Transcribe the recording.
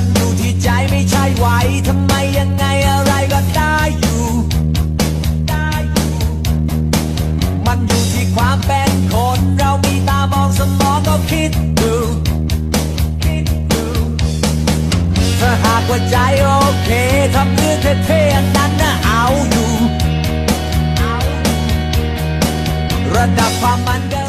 มันอยู่ที่ใจไม่ใช่ไหวทำไมยังไงอะไรก็ได้อยู่ได้อยู่ มันอยู่ที่ความเป็นคน เรามีตามองสมองก็คิดดูคิดดูถ้าหากว่าใจโอเคทำเรื่องเท่ๆอย่างนั้นนะเอาอยู่เอาระดับความมันก็